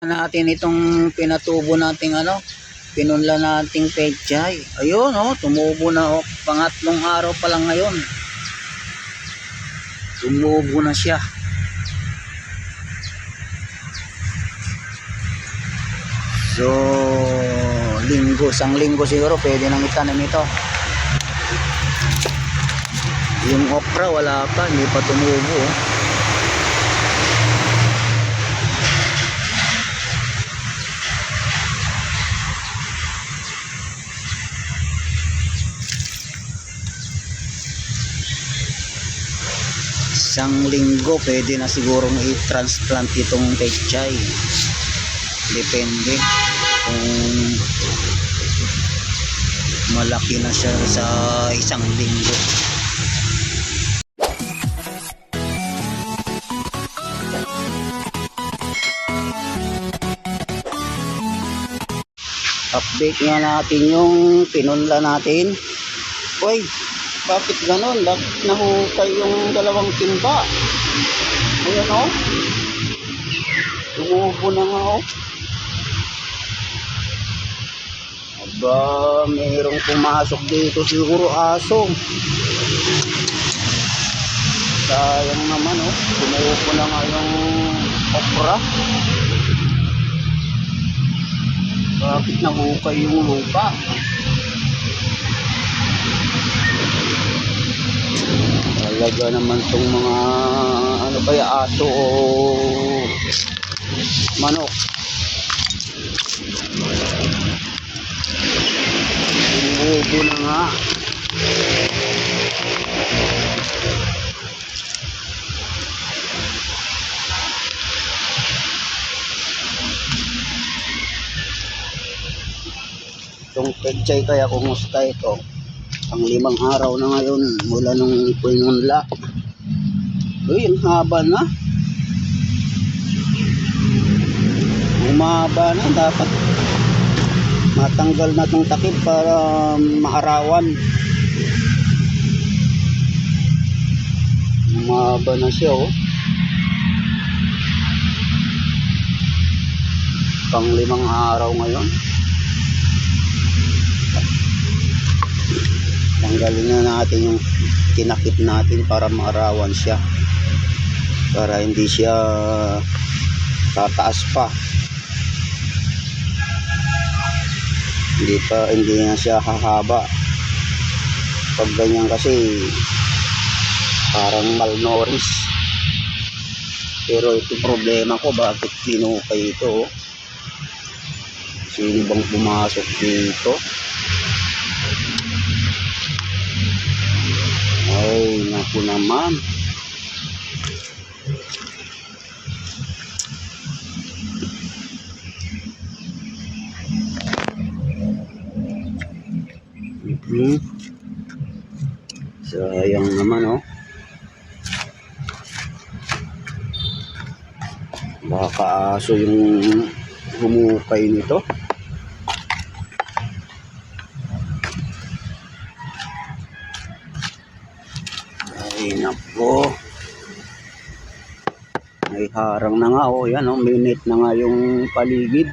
natin itong pinatubo nating ano, pinunla nating pechay. Ayun oh, tumubo na oh, pangatlong araw pa lang ngayon. Tumubo na siya. So, linggo, isang linggo siguro pwede nang itanim ito. Yung okra wala pa, hindi pa tumubo. oh. Isang linggo pwede na sigurong i-transplant itong pechay. Depende kung malaki na siya sa isang linggo. Update nga natin yung pinunla natin. Uy, bakit ganon? Bakit nahukay yung dalawang timba? Ayan o. Tumubo na nga o. Aba, mayroong pumasok dito siguro aso. Sayang naman o. Tumubo na nga yung okra. Bakit nahukay yung lupa? Talaga naman tong mga ano kaya aso o manok. Inuubo na nga. Itong pechay kaya kumusta ito? Ang limang araw na ngayon mula nung pinunla. Uy, ang haba na. Umaba na. Dapat matanggal na tong takip para maarawan. Umaba na siya, oh. Pang limang araw ngayon. Tanggalin na natin yung tinakip natin para maarawan siya. Para hindi siya tataas pa. Hindi pa hindi na siya hahaba. Pag ganyan kasi parang malnourished. Pero ito problema ko bakit pinukay ito oh? sino bang pumasok dito Ay, naku naman. Mhm. Sayang naman, oh. Baka aso yung humukay nito. Harang na nga, oh. Yan, oh. Minute na nga yung paligid.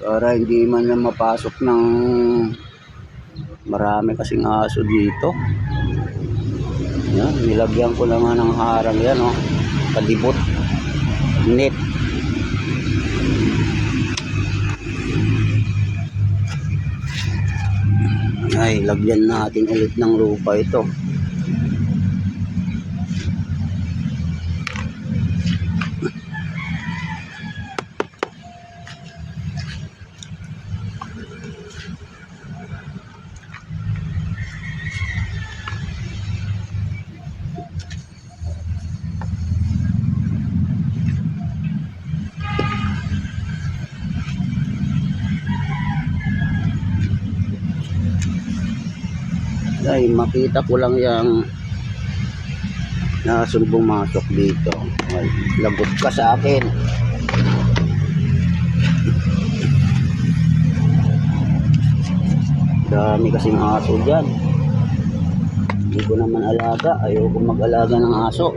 Para hindi man na mapasok ng marami kasing aso dito. Yan, nilagyan ko lang nga ng harang yan, oh. Kalibot. Net. Ay, lagyan natin ulit ng lupa ito. Ay makita ko lang yung nasun pumasok dito. Ay, lagot ka sa akin. Dami kasing aso dyan. Hindi ko naman alaga. Ayoko mag alaga ng aso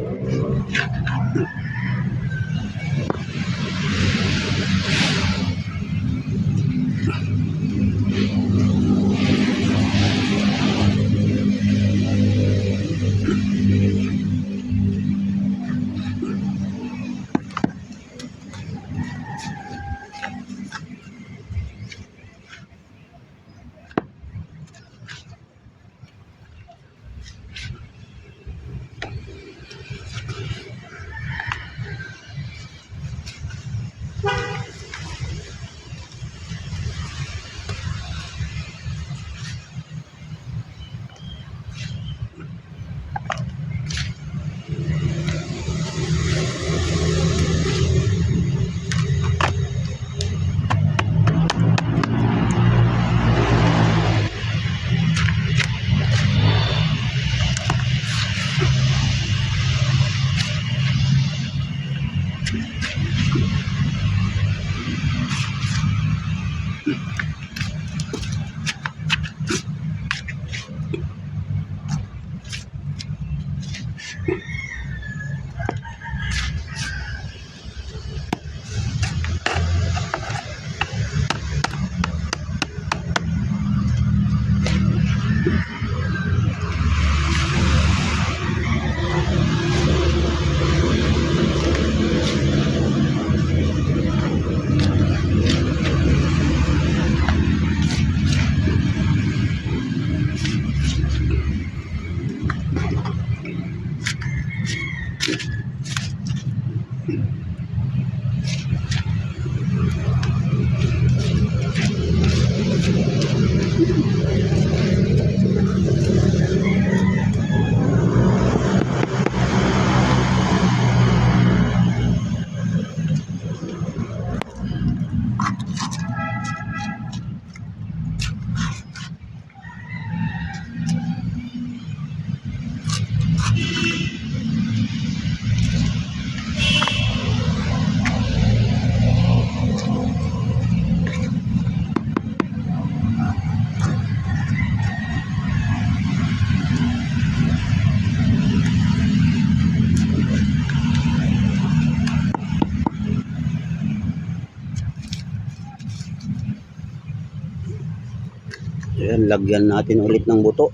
Ayan, lagyan natin ulit ng buto.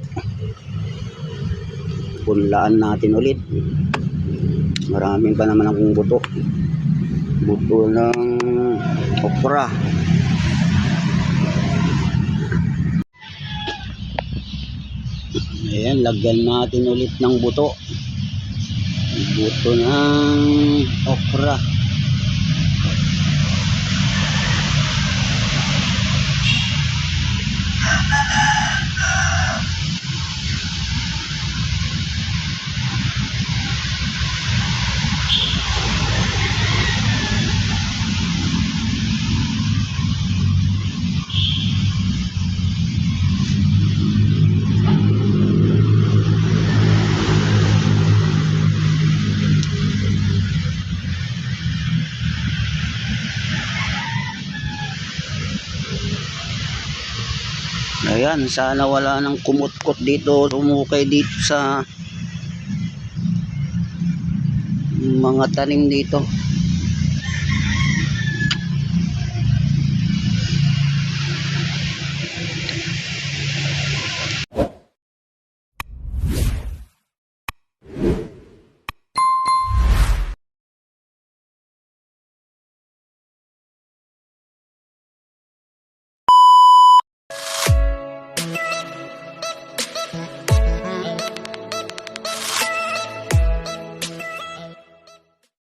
Punlaan natin ulit. Maraming pa naman akong buto. Buto ng okra. Ayan, lagyan natin ulit ng buto. Buto ng okra. Ayan, sana wala nang kumut-kot dito, tumukay dito sa mga tanim dito.